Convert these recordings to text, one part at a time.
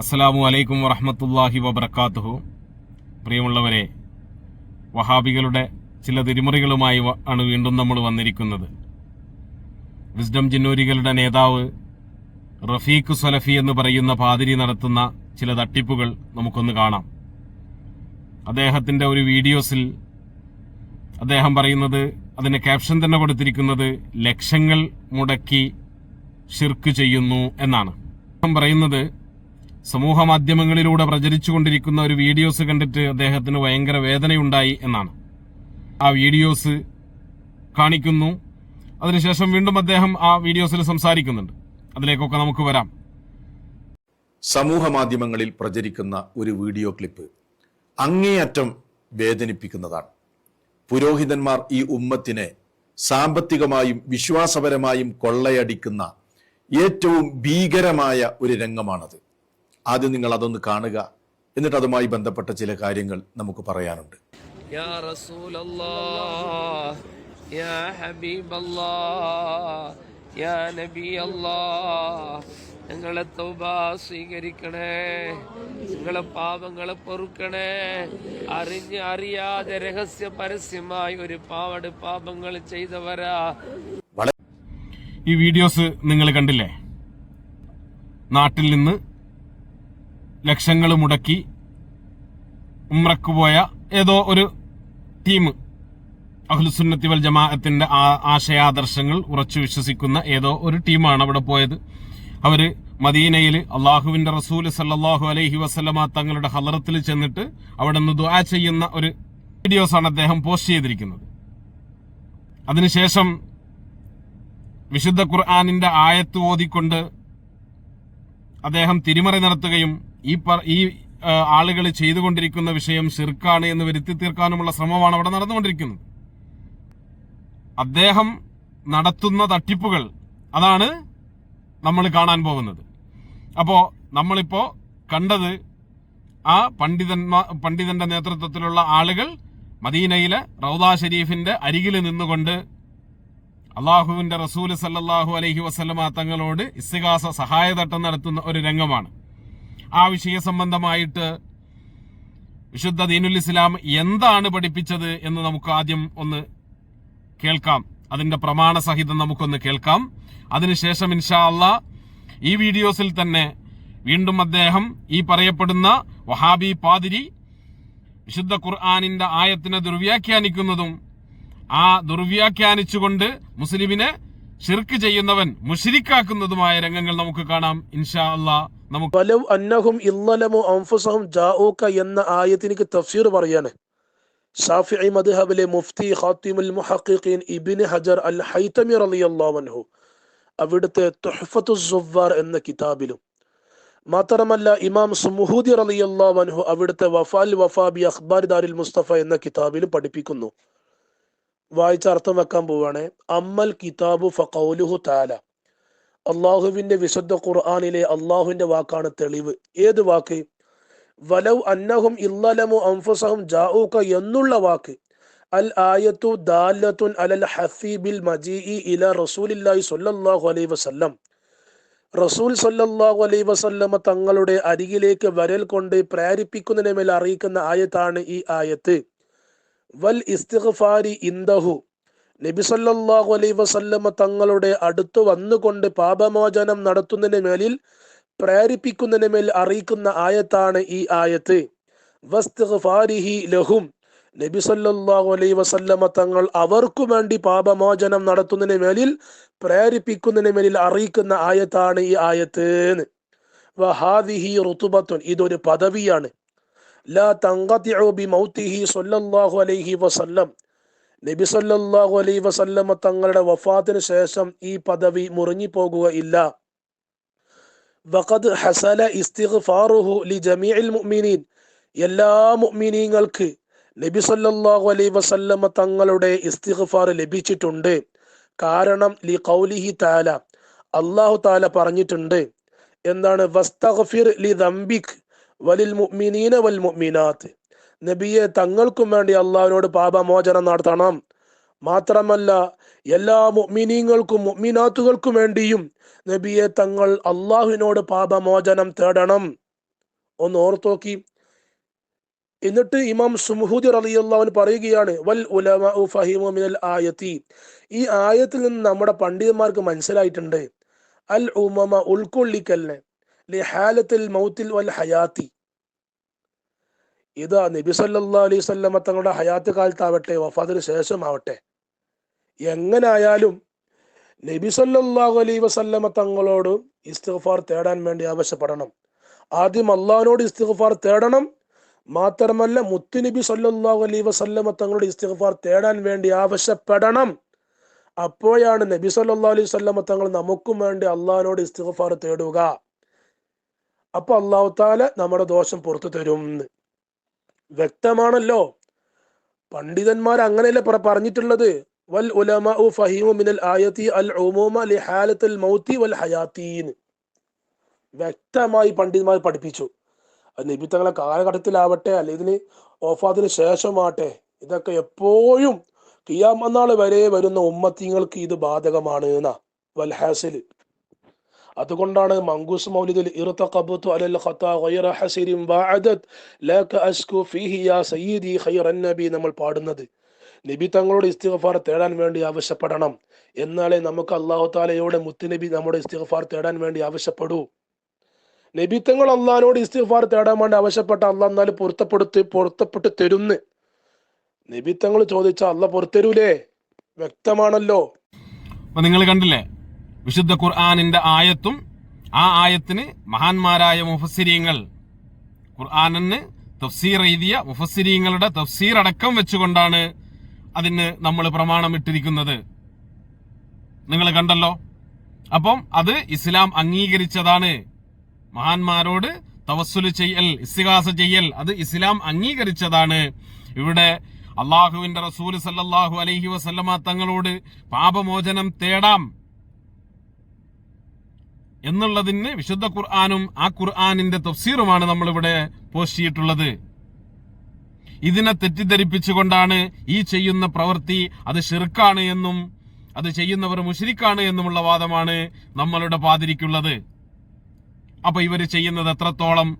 അസ്സലാമു അലൈക്കും വറഹമത്തല്ലാഹി വബർക്കാത്തുഹു പ്രിയമുള്ളവരെ വഹാബികളുടെ ചില തിരിമറികളുമായി ആണ് വീണ്ടും നമ്മൾ വന്നിരിക്കുന്നത്. വിസ്ഡം ജിന്നൂരികളുടെ നേതാവ് റഫീഖ് സലഫി എന്ന് പറയുന്ന പാതിരി നടത്തുന്ന ചില തട്ടിപ്പുകൾ നമുക്കൊന്ന് കാണാം. അദ്ദേഹത്തിന്റെ ഒരു വീഡിയോസിൽ അദ്ദേഹം പറയുന്നത് അതിന് ക്യാപ്ഷൻ തന്നെ കൊടുത്തിരിക്കുന്നത് ലക്ഷങ്ങൾ മുടക്കി ഷിർക്ക് ചെയ്യുന്നു എന്നാണ്. അദ്ദേഹം പറയുന്നത് സമൂഹ മാധ്യമങ്ങളിലൂടെ പ്രചരിച്ചുകൊണ്ടിരിക്കുന്ന ഒരു വീഡിയോസ് കണ്ടിട്ട് അദ്ദേഹത്തിന് ഭയങ്കര വേദനയുണ്ടായി എന്നാണ്. ആ വീഡിയോസ് കാണിക്കുന്നു. അതിനുശേഷം വീണ്ടും അദ്ദേഹം ആ വീഡിയോസിൽ സംസാരിക്കുന്നുണ്ട്. അതിലേക്കൊക്കെ നമുക്ക് വരാം. സമൂഹ മാധ്യമങ്ങളിൽ പ്രചരിക്കുന്ന ഒരു വീഡിയോ ക്ലിപ്പ് അങ്ങേയറ്റം വേദനിപ്പിക്കുന്നതാണ്. പുരോഹിതന്മാർ ഈ ഉമ്മത്തിനെ സാമ്പത്തികമായും വിശ്വാസപരമായും കൊള്ളയടിക്കുന്ന ഏറ്റവും ഭീകരമായ ഒരു രംഗമാണത്. ആദ്യം നിങ്ങൾ അതൊന്ന് കാണുക. എന്നിട്ട് അതുമായി ബന്ധപ്പെട്ട ചില കാര്യങ്ങൾ നമുക്ക് പറയാനുണ്ട്. ഞങ്ങളെ തൗബ സ്വീകരിക്കണേ നിങ്ങളെ പാപങ്ങളെ പൊറുക്കണേ അറിഞ്ഞ് അറിയാതെ രഹസ്യ പരസ്യമായി ഒരുപാട് പാപങ്ങൾ ചെയ്തവരാ. ഈ വീഡിയോസ് നിങ്ങൾ കണ്ടില്ലേ? നാട്ടിൽ നിന്ന് ലക്ഷങ്ങൾ മുടക്കി ഉമ്രക്ക് പോയ ഏതോ ഒരു ടീം അഹ്ലുസുന്നത്തി വൽ ജമാഅത്തിന്റെ ആശയാദർശങ്ങൾ ഉറച്ചു വിശ്വസിക്കുന്ന ഏതോ ഒരു ടീമാണ് അവിടെ പോയത്. അവർ മദീനയിൽ അള്ളാഹുവിന്റെ റസൂൽ സല്ലാഹു അലൈഹി വസ്ലമ തങ്ങളുടെ ഹലറത്തിൽ ചെന്നിട്ട് അവിടെ നിന്ന് ദുആ ചെയ്യുന്ന ഒരു വീഡിയോസാണ് അദ്ദേഹം പോസ്റ്റ് ചെയ്തിരിക്കുന്നത്. അതിനുശേഷം വിശുദ്ധ ഖുർആാനിന്റെ ആയത്ത് ഓതിക്കൊണ്ട് അദ്ദേഹം തിരിമറി നടത്തുകയും ഈ ഈ ആളുകൾ ചെയ്തുകൊണ്ടിരിക്കുന്ന വിഷയം ഷിർക്കാണ് എന്ന് വരുത്തി തീർക്കാനുമുള്ള ശ്രമമാണ് അവിടെ നടന്നുകൊണ്ടിരിക്കുന്നത്. അദ്ദേഹം നടത്തുന്ന തട്ടിപ്പുകൾ അതാണ് നമ്മൾ കാണാൻ പോകുന്നത്. അപ്പോ നമ്മളിപ്പോ കണ്ടത് ആ പണ്ഡിതന്മാ പണ്ഡിതന്റെ നേതൃത്വത്തിലുള്ള ആളുകൾ മദീനയിലെ റൌദാ ഷരീഫിന്റെ അരികിൽ നിന്നുകൊണ്ട് അള്ളാഹുവിന്റെ റസൂൽ സല്ലാഹു അലഹി വസ്ലമ തങ്ങളോട് ഇസ്സികാസ സഹായതട്ടം നടത്തുന്ന ഒരു രംഗമാണ്. ആ വിഷയ സംബന്ധമായിട്ട് വിശുദ്ധ ദീനുൽ ഇസ്ലാം എന്താണ് പഠിപ്പിച്ചത് എന്ന് നമുക്ക് ആദ്യം ഒന്ന് കേൾക്കാം. അതിന്റെ പ്രമാണ സഹിതം നമുക്കൊന്ന് കേൾക്കാം. അതിനുശേഷം ഇൻഷാ അല്ല ഈ വീഡിയോസിൽ തന്നെ വീണ്ടും അദ്ദേഹം ഈ പറയപ്പെടുന്ന വഹാബി പാതിരി വിശുദ്ധ ഖുർആാനിന്റെ ആയത്തിനെ ദുർവ്യാഖ്യാനിക്കുന്നതും ആ ദുർവ്യാഖ്യാനിച്ചുകൊണ്ട് മുസ്ലിമിനെ ഷിർക്ക് ചെയ്യുന്നവൻ മുഷിരിക്കാക്കുന്നതുമായ രംഗങ്ങൾ നമുക്ക് കാണാം ഇൻഷാ അള്ളാ. നമുക്ക് എന്ന ആയത്തിനിക്ക് തഫ്സീർ പറയാണ്. ഷാഫിഈ മദ്ഹബിലെ മുഫ്തി ഖാത്തിമുൽ മുഹഖിഖീൻ ഇബ്നു ഹജർ അൽ ഹൈതമി റളിയല്ലാഹു അൻഹു അവിടുത്തെ തുഹ്ഫത്തു സുവ്വാർ എന്ന കിതാബിലും. മാത്രമല്ല ഇമാം സുമുഹൂദി റളിയല്ലാഹു അൻഹു അവിടുത്തെ വഫാൽ വഫാ ബി അഖ്ബാർ ദാരിൽ മുസ്തഫ എന്ന കിതാബിലും പഠിപ്പിക്കുന്നു. വായിച്ച അർത്ഥം വെക്കാൻ പോവാണ്. അമ്മൽ കിതാബു ഫഖൗലുഹു തആല. അള്ളാഹുവിന്റെ വിശുദ്ധ ഖുർആാനിലെ അള്ളാഹുവിന്റെ വാക്കാണ് തെളിവ്. ഏത് വാക്ക്? വലവ് അന്നഹും ഇല്ലലമു അംഫുസഹും ജാഊക എന്നുള്ള വാക്ക്. അൽ ആയത്തു ദാലത്തുൻ അലൽ ഹഫീബിൽ മജീഇ ഇല റസൂലില്ലാഹി സ്വല്ലല്ലാഹു അലൈഹി വസല്ലം. റസൂൽ സല്ലല്ലാഹു അലൈഹി വസല്ലമ തങ്ങളുടെ അരികിലേക്ക് വരൽ കൊണ്ട് പ്രേരിപ്പിക്കുന്നതിന് മേൽ അറിയിക്കുന്ന ആയത്താണ് ഈ ആയത്ത്. വൽ ഇസ്തിഗ്ഫാരി ഇന്ദഹു. നബി സല്ലല്ലാഹു അലൈഹി വസല്ലമ തങ്ങളുടെ അടുത്ത് വന്നുകൊണ്ട് പാപമോചനം നടത്തുന്നതിന് മേലിൽ പ്രേരിപ്പിക്കുന്നതിന് മേൽ അറിയിക്കുന്ന ആയത്താണ് ഈ ആയത്ത്. ലഹും. നബി സല്ലല്ലാഹു അലൈഹി വസല്ലമ തങ്ങൾ അവർക്കു വേണ്ടി പാപമോചനം നടത്തുന്നതിന് മേലിൽ പ്രേരിപ്പിക്കുന്നതിന് മേലിൽ അറിയിക്കുന്ന ആയത്താണ് ഈ ആയത്ത് വഹാദിഹി റുതുബത്തുൻ. ഇതൊരു പദവിയാണ്. ലാ തങ്കതിഉ ബി മൗതിഹി സല്ലല്ലാഹു അലൈഹി വസല്ലം. നബി സല്ലല്ലാഹു അലൈഹി വസല്ലമ തങ്ങളുടെ വഫാത്തിന് ശേഷം ഈ പദവി മുറിഞ്ഞു പോകുകയില്ല വഖദ് ഹസല ഇസ്തിഗ്ഫാറുഹു ലി ജമീഇൽ മുഅ്മിനീൻ. എല്ലാ മുഅ്മിനീങ്ങൾക്ക് നബി സല്ലല്ലാഹു അലൈഹി വസല്ലമ തങ്ങളുടെ ഇസ്തിഗ്ഫാർ ലഭിച്ചിട്ടുണ്ട്. കാരണം ലി ഖൗലിഹി തആല അല്ലാഹു തആല പറഞ്ഞിട്ടുണ്ട്. എന്താണ്? വസ്തഗ്ഫിർ ലി ദംബിക് വലിൽ മുഅ്മിനീന വൽ മുഅ്മിനാത്ത്. നബിയെ തങ്ങൾക്കും വേണ്ടി അള്ളാഹുവിനോട് പാപമോചനം നടത്തണം. മാത്രമല്ല എല്ലാ മുഅ്മിനീങ്ങൾക്കും മുഅ്മിനാത്തുകൾക്കും വേണ്ടിയും നബിയെ തങ്ങൾ അള്ളാഹുവിനോട് പാപമോചനം തേടണം. ഒന്ന് ഓർത്തോക്കി എന്നിട്ട് ഇമാം സുമുഹൂദി റളിയല്ലാഹു പറയുകയാണ് വൽ ഉലമാഉ ആയത്തി. ഈ ആയത്തിൽ നിന്ന് നമ്മുടെ പണ്ഡിതന്മാർക്ക് മനസ്സിലായിട്ടുണ്ട്. അൽ ഉമമ ഉൾക്കൊള്ളിക്കലിനെ ലിഹാലത്തിൽ മൗത്തിൽ വൽ ഹയാത്തി. ഇതാ നബി സല്ലാ അലൈഹി വസല്ലമ തങ്ങളുടെ ഹയാത്ത് കാലത്താവട്ടെ വഫാദിന് ശേഷമാവട്ടെ. എങ്ങനായാലും നബി സല്ലാഹു അലൈഹി വസല്ലമ തങ്ങളോട് ഇസ്തിഗ്ഫാർ തേടാൻ വേണ്ടി ആവശ്യപ്പെടണം. ആദ്യം അള്ളാഹിനോട് ഇസ്തിഗ്ഫാർ തേടണം. മാത്രമല്ല മുത്തുനബി സല്ലാഹു അലൈഹി വസല്ലമ തങ്ങളുടെ ഇസ്തിഗ്ഫാർ തേടാൻ വേണ്ടി ആവശ്യപ്പെടണം. അപ്പോഴാണ് നബി സല്ലാ അലൈഹി സ്വല്ലമ തങ്ങൾ നമുക്കും വേണ്ടി അള്ളാഹിനോട് ഇസ്തിഗ്ഫാർ തേടുക. അപ്പൊ അള്ളാഹു താല നമ്മുടെ ദോഷം പുറത്തു തരും. വ്യക്തമാണല്ലോ. പണ്ഡിതന്മാർ അങ്ങനെയല്ലേ പറഞ്ഞിട്ടുള്ളത്? വൽ മിനൽ ആയത്തി അൽ ഉമൂമ മൗത്തി വൽ ഹയാത്തീൻ. വ്യക്തമായി പണ്ഡിതന്മാർ പഠിപ്പിച്ചു. അത് നിബിത്തങ്ങളെ തങ്ങളെ കാലഘട്ടത്തിലാവട്ടെ അല്ലെ ഇതിന് ഓഫാത്തിന് ശേഷമാട്ടെ ഇതൊക്കെ എപ്പോഴും കിയാമന്നാൾ വരെ വരുന്ന ഉമ്മത്തിങ്ങൾക്ക് ഇത് ബാധകമാണ് എന്നാ. വൽഹാസിൽ അതുകൊണ്ടാണ് മങ്കൂസ് മൗലിദിൽ ഇർതഖബതു അലൽ ഖത്താ ഗൈറ ഹസിരിൻ ബഅദത് ലാക അസ്കു ഫീഹി യാ സയ്യിദി ഖൈറൻ നബി നമ്മൾ പാടുന്നത്. നബി തങ്ങളോട് ഇസ്തിഗ്ഫാർ തേടാൻ വേണ്ടി ആവശ്യപ്പെടണം. എന്നാലേ നമുക്ക് അള്ളാഹു താലയോടെ മുത്തുനബി നമ്മുടെ ഇസ്തിഗ്ഫാർ തേടാൻ വേണ്ടി ആവശ്യപ്പെടൂ. നബി തങ്ങൾ അള്ളഹാനോട് ഇസ്തിഗ്ഫാർ തേടാൻ വേണ്ടി ആവശ്യപ്പെട്ട അള്ളാഹ് എന്നാലും പൊരുത്തപ്പെടുത്തി പൊരുത്തപ്പെട്ട് തരുന്ന്. നബി തങ്ങൾ ചോദിച്ച അല്ലാഹു പൊറുത്തരൂലേ വ്യക്തമാണല്ലോ. നിങ്ങൾ കണ്ടില്ലേ? വിശുദ്ധ ഖുർആാനിന്റെ ആയത്തും ആ ആയത്തിന് മഹാന്മാരായ മുഫസിരിയങ്ങൾ ഖുർആാനിന് തഫ്സീർ എഴുതിയ മുഫസിരിയങ്ങളുടെ തഫ്സീർ അടക്കം വെച്ചുകൊണ്ടാണ് അതിന് നമ്മൾ പ്രമാണം ഇട്ടിരിക്കുന്നത് നിങ്ങൾ കണ്ടല്ലോ? അപ്പം അത് ഇസ്ലാം അംഗീകരിച്ചതാണ്. മഹാന്മാരോട് തവസ്സുൽ ചെയ്യൽ ഇസ്തിഹാസ ചെയ്യൽ അത് ഇസ്ലാം അംഗീകരിച്ചതാണ്. ഇവിടെ അള്ളാഹുവിന്റെ റസൂൽ സല്ലാഹു അലഹി വസല്ലമ തങ്ങളോട് പാപമോചനം തേടാം. എന്നുള്ളതിന് വിശുദ്ധ ഖുർആാനും ആ ഖുർആാനിന്റെ തഫ്സീറുമാണ് നമ്മളിവിടെ പോസ്റ്റ് ചെയ്തിട്ടുള്ളത് ഇതിനെ തെറ്റിദ്ധരിപ്പിച്ചുകൊണ്ടാണ് ഈ ചെയ്യുന്ന പ്രവൃത്തി അത് ഷിർക്കാണ് എന്നും അത് ചെയ്യുന്നവർ മുഷിരിക്കാണ് എന്നുമുള്ള വാദമാണ് നമ്മളുടെ പാതിരിക്കുള്ളത്. അപ്പൊ ഇവർ ചെയ്യുന്നത് എത്രത്തോളം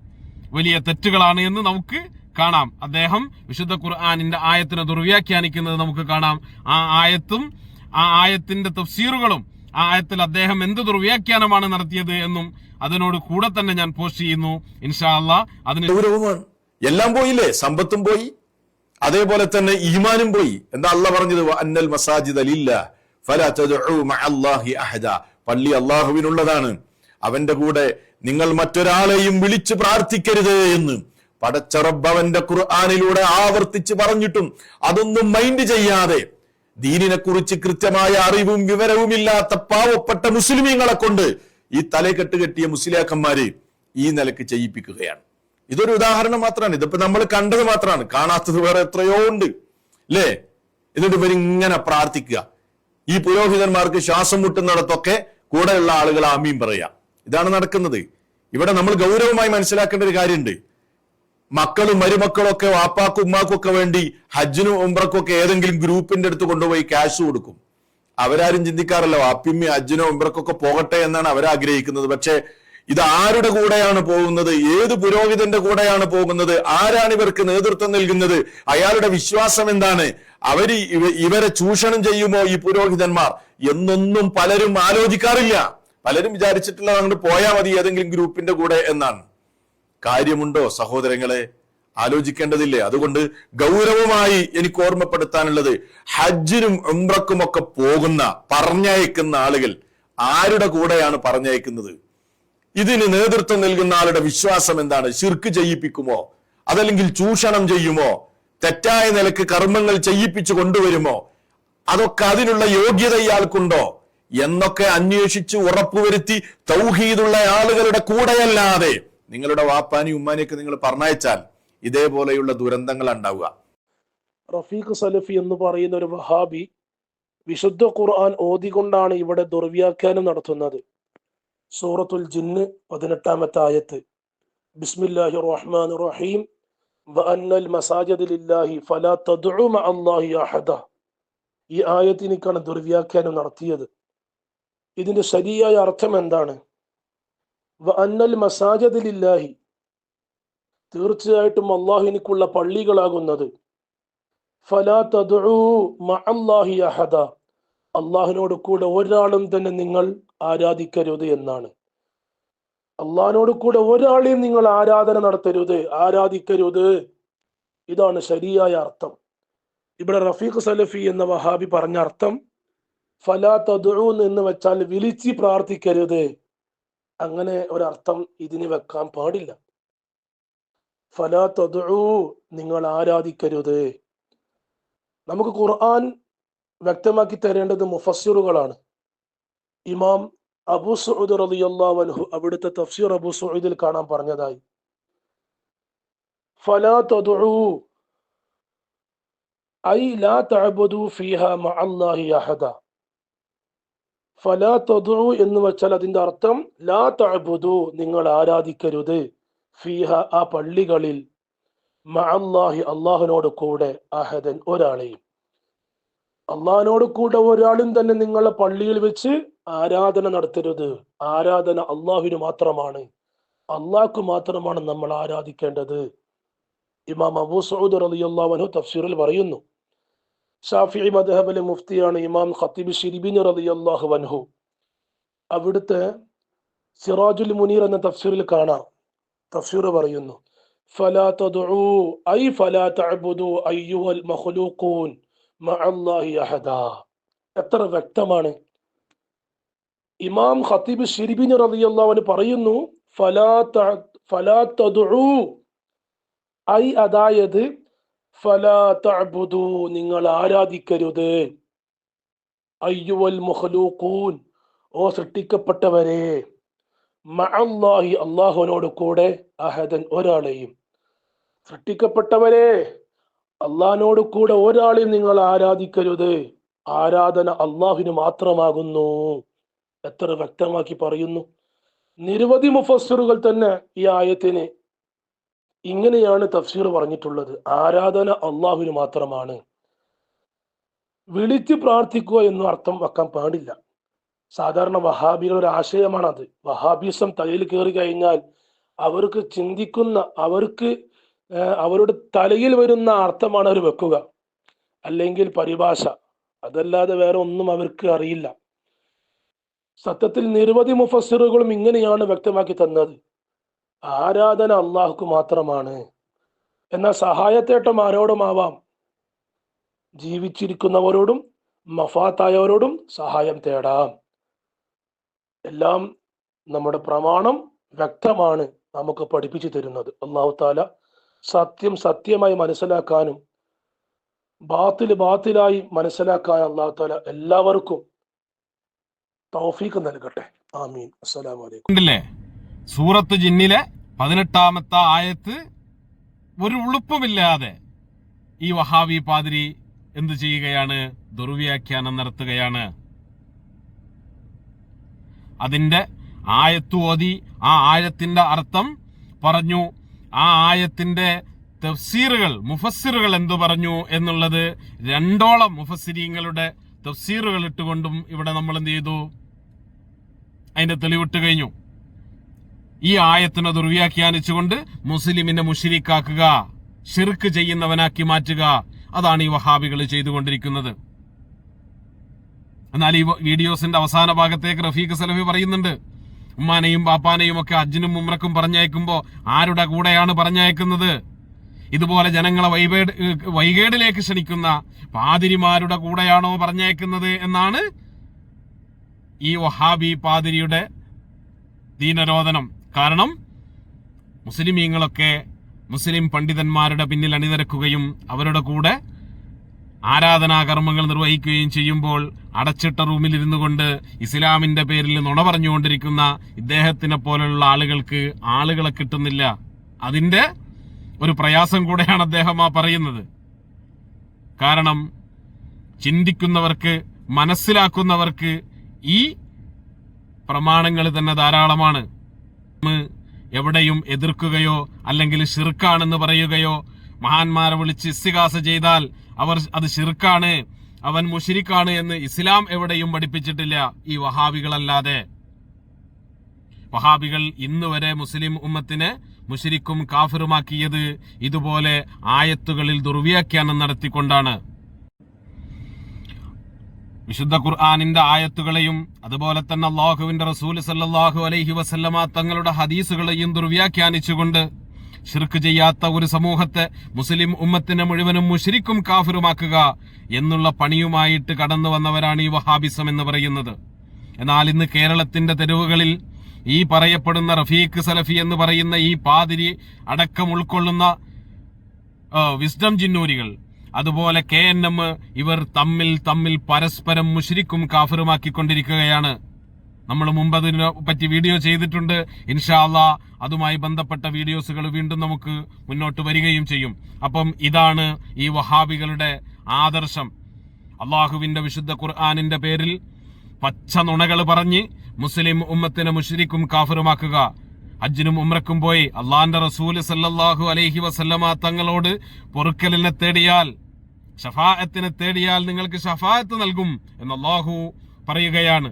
വലിയ തെറ്റുകളാണ് എന്ന് നമുക്ക് കാണാം. അദ്ദേഹം വിശുദ്ധ ഖുർആാനിന്റെ ആയത്തിനെ ദുർവ്യാഖ്യാനിക്കുന്നത് നമുക്ക് കാണാം. ആ ആയത്തും ആ ആയത്തിന്റെ തഫ്സീറുകളും ആ ആയത്തിൽ അദ്ദേഹം എന്ത് ദുർവ്യാഖ്യാനമാണ് നടത്തിയത് എന്നും അതിനോട് കൂടെ തന്നെ ഞാൻ പോസ്റ്റ് ചെയ്യുന്നു. ഇൻഷാ അള്ളാ അതിന് ഗൗരവമാണ് എല്ലാം പോയില്ലേ? സമ്പത്തും പോയി. അതേപോലെ തന്നെ ഈമാനും പോയി. എന്താ അല്ല പറഞ്ഞത്? "വ അന്നൽ മസാജിദ് അലില്ല പള്ളി അള്ളാഹുവിനുള്ളതാണ്. അവന്റെ കൂടെ നിങ്ങൾ മറ്റൊരാളെയും വിളിച്ച് പ്രാർത്ഥിക്കരുത് എന്ന്. പടച്ചറബ് അവന്റെ ഖുർആാനിലൂടെ ആവർത്തിച്ച് പറഞ്ഞിട്ടും അതൊന്നും മൈൻഡ് ചെയ്യാതെ ദീനിനെ കുറിച്ച് കൃത്യമായ അറിവും വിവരവും ഇല്ലാത്ത പാവപ്പെട്ട മുസ്ലിമീങ്ങളെ കൊണ്ട് ഈ തലക്കെട്ട് കെട്ടിയ മുസ്ലിയാക്കന്മാരെ ഈ നിലയ്ക്ക് ചെയ്യിപ്പിക്കുകയാണ്. ഇതൊരു ഉദാഹരണം മാത്രമാണ്. ഇതിപ്പോ നമ്മൾ കണ്ടത് മാത്രമാണ്. കാണാത്തത് വേറെ എത്രയോ ഉണ്ട്. അല്ലേ എന്നിട്ട് ഇവരിങ്ങനെ പ്രാർത്ഥിക്കുക. ഈ പുരോഹിതന്മാർക്ക് ശ്വാസം മുട്ടുന്നിടത്തൊക്കെ കൂടെയുള്ള ആളുകൾ ആമീൻ പറയാ ഇതാണ് നടക്കുന്നത്. ഇവിടെ നമ്മൾ ഗൗരവമായി മനസ്സിലാക്കേണ്ട ഒരു കാര്യമുണ്ട്. മക്കളും മരുമക്കളും ഒക്കെ വാപ്പാക്കും ഉമ്മാക്കും ഒക്കെ വേണ്ടി ഹജ്ജിനും ഉംറക്കും ഒക്കെ ഏതെങ്കിലും ഗ്രൂപ്പിന്റെ അടുത്ത് കൊണ്ടുപോയി ക്യാഷ് കൊടുക്കും. അവരാരും ചിന്തിക്കാറില്ല വാപ്പിമ്മി ഹജ്ജിനോ ഉംറക്കൊക്കെ പോകട്ടെ എന്നാണ് അവർ അവരാഗ്രഹിക്കുന്നത് പക്ഷേ ഇത് ആരുടെ കൂടെയാണ് പോകുന്നത്? ഏത് പുരോഹിതന്റെ കൂടെയാണ് പോകുന്നത്? ആരാണ് ഇവർക്ക് നേതൃത്വം നൽകുന്നത്? അയാളുടെ വിശ്വാസം എന്താണ്? അവർ ഇവരെ ചൂഷണം ചെയ്യുമോ ഈ പുരോഹിതന്മാർ? എന്നൊന്നും പലരും ആലോചിക്കാറില്ല. പലരും വിചാരിച്ചിട്ടുള്ളത് അങ്ങോട്ട് പോയാൽ മതി ഏതെങ്കിലും ഗ്രൂപ്പിന്റെ കൂടെ എന്നാണ്. കാര്യമുണ്ടോ സഹോദരങ്ങളെ? ആലോചിക്കേണ്ടതില്ലേ? അതുകൊണ്ട് ഗൗരവമായി എനിക്ക് ഓർമ്മപ്പെടുത്താനുള്ളത് ഹജ്ജിനും ഉംറക്കുമൊക്കെ പോകുന്ന പറഞ്ഞയക്കുന്ന ആളുകൾ ആരുടെ കൂടെയാണ് പറഞ്ഞയക്കുന്നത്? ഇതിന് നേതൃത്വം നൽകുന്ന ആളുടെ വിശ്വാസം എന്താണ്? ശിർക്ക് ചെയ്യിപ്പിക്കുമോ? അതല്ലെങ്കിൽ ചൂഷണം ചെയ്യുമോ? തെറ്റായ നിലയ്ക്ക് കർമ്മങ്ങൾ ചെയ്യിപ്പിച്ചു കൊണ്ടുവരുമോ? അതൊക്കെ അതിനുള്ള യോഗ്യത ഇയാൾക്കുണ്ടോ? എന്നൊക്കെ അന്വേഷിച്ച് ഉറപ്പുവരുത്തി തൗഹീദുള്ള ആളുകളുടെ കൂടെയല്ലാതെ നിങ്ങളുടെ വാപ്പാനി ഉമ്മാനെയൊക്കെ നിങ്ങൾ പറഞ്ഞയച്ചാൽ ഇതേപോലെയുള്ള ദുരന്തങ്ങൾ ഉണ്ടാവുക. റഫീഖ് സലഫി എന്ന് പറയുന്ന ഒരു വഹാബി വിശുദ്ധ ഖുർആൻ ഓതിക്കൊണ്ടാണ് ഇവിടെ ദുർവ്യാഖ്യാനം നടത്തുന്നത്. സൂറത്തുൽ ജിന്ന് പതിനെട്ടാമത്തെ ആയത്ത്. ബിസ്മില്ലാഹി റഹ്മാൻ റഹീം. വഅന്നൽ ലില്ലാഹി ഫലാ ഈ ആയത്തിനേക്കാണ് ദുർവ്യാഖ്യാനം നടത്തിയത്. ഇതിന്റെ ശരിയായ അർത്ഥം എന്താണ്? വഅന്നൽ മസാജദിലില്ലാഹി തീർച്ചയായിട്ടും അള്ളാഹിനിക്കുള്ള പള്ളികളാകുന്നത്. ഫലാ അഹദ. അള്ളാഹിനോട് കൂടെ ഒരാളും തന്നെ നിങ്ങൾ ആരാധിക്കരുത് എന്നാണ്. അള്ളാഹിനോട് കൂടെ ഒരാളെയും നിങ്ങൾ ആരാധന നടത്തരുത് ആരാധിക്കരുത്. ഇതാണ് ശരിയായ അർത്ഥം. ഇവിടെ റഫീഖ് സലഫി എന്ന വഹാബി പറഞ്ഞ അർത്ഥം ഫലാ തദു എന്ന് വെച്ചാൽ വിളിച്ച് പ്രാർത്ഥിക്കരുത്. അങ്ങനെ ഒരർത്ഥം ഇതിന് വെക്കാൻ പാടില്ല. ഫല തൊതു നിങ്ങൾ ആരാധിക്കരുത്. നമുക്ക് ഖുർആൻ വ്യക്തമാക്കി തരേണ്ടത് മുഫസ്സിറുകളാണ്. ഇമാം അബു സഉദ് റളിയല്ലാഹു അൻഹു അവിടുത്തെ തഫ്സീർ അബു സഉദിൽ കാണാൻ പറഞ്ഞതായി. ഫല തൊതു ഐ ലാ തഅബുദു ഫീഹ മഅല്ലാഹി അഹദ. ഫലാ തൊതു എന്ന് വെച്ചാൽ അതിന്റെ അർത്ഥം ലാ തഅബുദു നിങ്ങൾ ആരാധിക്കരുത്. ഫീഹ ആ പള്ളികളിൽ മഅല്ലാഹി അള്ളാഹുനോട് കൂടെ അഹദൻ ഒരാളെയും. അള്ളാഹിനോട് കൂടെ ഒരാളും തന്നെ നിങ്ങളെ പള്ളിയിൽ വെച്ച് ആരാധന നടത്തരുത്. ആരാധന അള്ളാഹുവിന് മാത്രമാണ്. അള്ളാഹ്ക്ക് മാത്രമാണ് നമ്മൾ ആരാധിക്കേണ്ടത്. ഇമാം അബൂ സൗദ് അൻഹു തഫ്സീറിൽ പറയുന്നു ഷാഫിഈ മദ്ഹബിലെ മുഫ്തിയാണ് ഇമാം ഖത്തീബ് ഷിരിബിൻ റളിയല്ലാഹു അൻഹു അവിടുത്തെ സിറാജുൽ മുനീർ എന്ന തഫ്സീറിൽ കാണാം. തഫ്സീർ പറയുന്നു ഫലാ തദ്ഉ ഐ ഫലാ തഅബ്ദു അയ്യുഹൽ മഖ്ലൂഖൂൻ മഅല്ലാഹി അഹദാ. എത്ര വ്യക്തമാണ്. ഇമാം ഖത്തീബ് ഷിരിബിൻ അൻഹു പറയുന്നു ഫലാ ഫലാ തദ്ഉ ഐ അതായത് ഫലാ നിങ്ങൾ ആരാധിക്കരുത്. അയ്യുവൽ മുഖ്ലൂഖൂൻ ഓ സൃഷ്ടിക്കപ്പെട്ടവരെ. മഅല്ലാഹി അള്ളാഹുവിനോട് കൂടെ അഹദൻ ഒരാളെയും. സൃഷ്ടിക്കപ്പെട്ടവരെ അള്ളാഹിനോട് കൂടെ ഒരാളെയും നിങ്ങൾ ആരാധിക്കരുത്. ആരാധന അള്ളാഹുവിന് മാത്രമാകുന്നു. എത്ര വ്യക്തമാക്കി പറയുന്നു. നിരവധി മുഫസ്സറുകൾ തന്നെ ഈ ആയത്തിന് ഇങ്ങനെയാണ് തഫ്സീർ പറഞ്ഞിട്ടുള്ളത്. ആരാധന അള്ളാഹുവിന് മാത്രമാണ്. വിളിച്ച് പ്രാർത്ഥിക്കുക എന്നും അർത്ഥം വെക്കാൻ പാടില്ല. സാധാരണ വഹാബികളുടെ ഒരു ആശയമാണത്. വഹാബിസം തലയിൽ കയറി കഴിഞ്ഞാൽ അവർക്ക് ചിന്തിക്കുന്ന അവർക്ക് അവരുടെ തലയിൽ വരുന്ന അർത്ഥമാണ് അവർ വെക്കുക. അല്ലെങ്കിൽ പരിഭാഷ. അതല്ലാതെ വേറെ ഒന്നും അവർക്ക് അറിയില്ല. സത്യത്തിൽ നിരവധി മുഫസ്സിറുകളും ഇങ്ങനെയാണ് വ്യക്തമാക്കി തന്നത്. ആരാധന അള്ളാഹുക്ക് മാത്രമാണ്. എന്നാൽ സഹായത്തേട്ടം ആരോടുമാവാം ജീവിച്ചിരിക്കുന്നവരോടും മഫാത്തായവരോടും സഹായം തേടാം. എല്ലാം നമ്മുടെ പ്രമാണം വ്യക്തമാണ് നമുക്ക് പഠിപ്പിച്ചു തരുന്നത്. അള്ളാഹു താല സത്യം സത്യമായി മനസ്സിലാക്കാനും ബാത്തിൽ ബാത്തിലായി മനസ്സിലാക്കാൻ അള്ളാഹു താല എല്ലാവർക്കും തൗഫീഖ് നൽകട്ടെ. ആമീൻ. അസ്സലാമലൈക്കും സൂറത്ത് ജിന്നിലെ പതിനെട്ടാമത്തെ ആയത്ത് ഒരു ഉളുപ്പുമില്ലാതെ ഈ വഹാബി പാതിരി എന്തു ചെയ്യുകയാണ്? ദുർവ്യാഖ്യാനം നടത്തുകയാണ്. അതിന്റെ ആയത്ത് ഓതി ആ ആയത്തിന്റെ അർത്ഥം പറഞ്ഞു. ആ ആയത്തിന്റെ തഫ്സീറുകൾ മുഫസ്സിറുകൾ എന്തു പറഞ്ഞു എന്നുള്ളത് രണ്ടോളം മുഫസ്സിരിങ്ങളുടെ തഫ്സീറുകൾ ഇട്ടുകൊണ്ടും ഇവിടെ നമ്മൾ എന്ത് ചെയ്തു? അതിന്റെ തെളിവിട്ട് കഴിഞ്ഞു. ഈ ആയത്തിനെ ദുർവ്യാഖ്യാനിച്ചുകൊണ്ട് മുസ്ലിമിനെ മുഷിരിക്കാക്കുക ഷിർക്ക് ചെയ്യുന്നവനാക്കി മാറ്റുക അതാണ് ഈ വഹാബികൾ ചെയ്തുകൊണ്ടിരിക്കുന്നത്. എന്നാൽ ഈ വീഡിയോസിന്റെ അവസാന ഭാഗത്തേക്ക് റഫീഖ് സലഫി പറയുന്നുണ്ട് ഉമ്മാനെയും പാപ്പാനെയും ഒക്കെ അജ്ജിനും ഉമ്രക്കും പറഞ്ഞയക്കുമ്പോ ആരുടെ കൂടെയാണ് പറഞ്ഞയക്കുന്നത്? ഇതുപോലെ ജനങ്ങളെ വൈകേട് വൈകേടിലേക്ക് ക്ഷണിക്കുന്ന പാതിരിമാരുടെ കൂടെയാണോ പറഞ്ഞയക്കുന്നത് എന്നാണ് ഈ വഹാബി പാതിരിയുടെ ദീനരോധനം. കാരണം മുസ്ലിമീങ്ങളൊക്കെ മുസ്ലിം പണ്ഡിതന്മാരുടെ പിന്നിൽ അണിനിരക്കുകയും അവരുടെ കൂടെ ആരാധനാകർമ്മങ്ങൾ നിർവഹിക്കുകയും ചെയ്യുമ്പോൾ അടച്ചിട്ട റൂമിൽ ഇരുന്നു കൊണ്ട് ഇസ്ലാമിന്റെ പേരിൽ നുണ പറഞ്ഞുകൊണ്ടിരിക്കുന്ന ഇദ്ദേഹത്തിനെ പോലെയുള്ള ആളുകൾക്ക് ആളുകളെ കിട്ടുന്നില്ല. അതിന്റെ ഒരു പ്രയാസം കൂടെയാണ് അദ്ദേഹം ആ പറയുന്നത്. കാരണം ചിന്തിക്കുന്നവർക്ക് മനസ്സിലാക്കുന്നവർക്ക് ഈ പ്രമാണങ്ങൾ തന്നെ ധാരാളമാണ്. എവിടെയും എതിർക്കുകയോ അല്ലെങ്കിൽ ഷിർക്കാണെന്ന് പറയുകയോ മഹാന്മാരെ വിളിച്ച് ഇസ്തികാസ ചെയ്താൽ അവർ അത് ഷിർക്കാണ് അവൻ മുഷിരിക്കാണ് എന്ന് ഇസ്ലാം എവിടെയും പഠിപ്പിച്ചിട്ടില്ല ഈ വഹാബികളല്ലാതെ. വഹാബികൾ ഇന്ന് വരെ മുസ്ലിം ഉമ്മത്തിനെ മുഷിരിക്കും കാഫിറുമാക്കിയത് ഇതുപോലെ ആയത്തുകളിൽ ദുർവ്യാഖ്യാനം നടത്തിക്കൊണ്ടാണ്. വിശുദ്ധ ഖുർആാനിന്റെ ആയത്തുകളെയും അതുപോലെ തന്നെ അള്ളാഹുവിന്റെ റസൂൽ സല്ലാഹു അലൈഹി വസല്ലമ തങ്ങളുടെ ഹദീസുകളെയും ദുർവ്യാഖ്യാനിച്ചുകൊണ്ട് ഷിർക്ക് ചെയ്യാത്ത ഒരു സമൂഹത്തെ മുസ്ലിം ഉമ്മത്തിനെ മുഴുവനും മുഷിരിക്കും കാഫിറുമാക്കുക എന്നുള്ള പണിയുമായിട്ട് കടന്നു വന്നവരാണ് ഈ വഹാബിസം എന്ന് പറയുന്നത്. എന്നാൽ ഇന്ന് കേരളത്തിന്റെ തെരുവുകളിൽ ഈ പറയപ്പെടുന്ന റഫീഖ് സലഫി എന്ന് പറയുന്ന ഈ പാതിരി അടക്കം ഉൾക്കൊള്ളുന്ന വിസ്ഡം ജിന്നൂരികൾ അതുപോലെ കെ എൻ എം ഇവർ തമ്മിൽ തമ്മിൽ പരസ്പരം മുഷിരിക്കും കാഫിറുമാക്കിക്കൊണ്ടിരിക്കുകയാണ്. നമ്മൾ മുമ്പ് അതിനെ പറ്റി വീഡിയോ ചെയ്തിട്ടുണ്ട്. ഇൻഷാല്ല അതുമായി ബന്ധപ്പെട്ട വീഡിയോസുകൾ വീണ്ടും നമുക്ക് മുന്നോട്ട് വരികയും ചെയ്യും. അപ്പം ഇതാണ് ഈ വഹാബികളുടെ ആദർശം. അള്ളാഹുവിന്റെ വിശുദ്ധ ഖുർആാനിന്റെ പേരിൽ പച്ച നുണകൾ പറഞ്ഞ് മുസ്ലിം ഉമ്മത്തിനെ മുഷിരിക്കും കാഫിറുമാക്കുക. അജ്ജിനും ഉമ്രക്കും പോയി. അള്ളാന്റെ റസൂൽ സല്ലാഹു അലൈഹി വസല്ലമ തങ്ങളോട് പൊറുക്കലിനെ തേടിയാൽ ഷഫായത്തിനെ തേടിയാൽ നിങ്ങൾക്ക് ഷഫാഅത്ത് നൽകും എന്ന് അള്ളാഹു പറയുകയാണ്.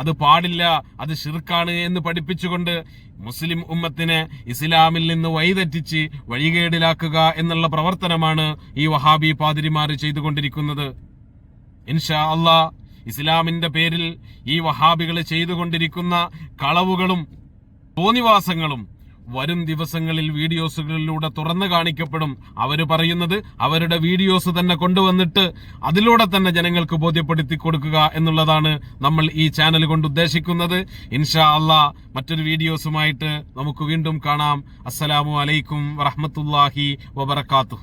അത് പാടില്ല അത് ഷിർക്കാണ് എന്ന് പഠിപ്പിച്ചുകൊണ്ട് മുസ്ലിം ഉമ്മത്തിനെ ഇസ്ലാമിൽ നിന്ന് വഴിതെറ്റിച്ച് വഴികേടിലാക്കുക എന്നുള്ള പ്രവർത്തനമാണ് ഈ വഹാബി പാതിരിമാർ ചെയ്തുകൊണ്ടിരിക്കുന്നത്. ഇൻഷാ അള്ളാ ഇസ്ലാമിന്റെ പേരിൽ ഈ വഹാബികൾ ചെയ്തുകൊണ്ടിരിക്കുന്ന കളവുകളും തോന്നിവാസങ്ങളും വരും ദിവസങ്ങളിൽ വീഡിയോസുകളിലൂടെ തുറന്നു കാണിക്കപ്പെടും. അവർ പറയുന്നത് അവരുടെ വീഡിയോസ് തന്നെ കൊണ്ടുവന്നിട്ട് അതിലൂടെ തന്നെ ജനങ്ങൾക്ക് ബോധ്യപ്പെടുത്തി കൊടുക്കുക എന്നുള്ളതാണ് നമ്മൾ ഈ ചാനൽ കൊണ്ട് ഉദ്ദേശിക്കുന്നത്. ഇൻഷാ അള്ളാ മറ്റൊരു വീഡിയോസുമായിട്ട് നമുക്ക് വീണ്ടും കാണാം. അസ്സലാമു അലൈക്കും വറഹമത്തല്ലാഹി വബർക്കാത്തു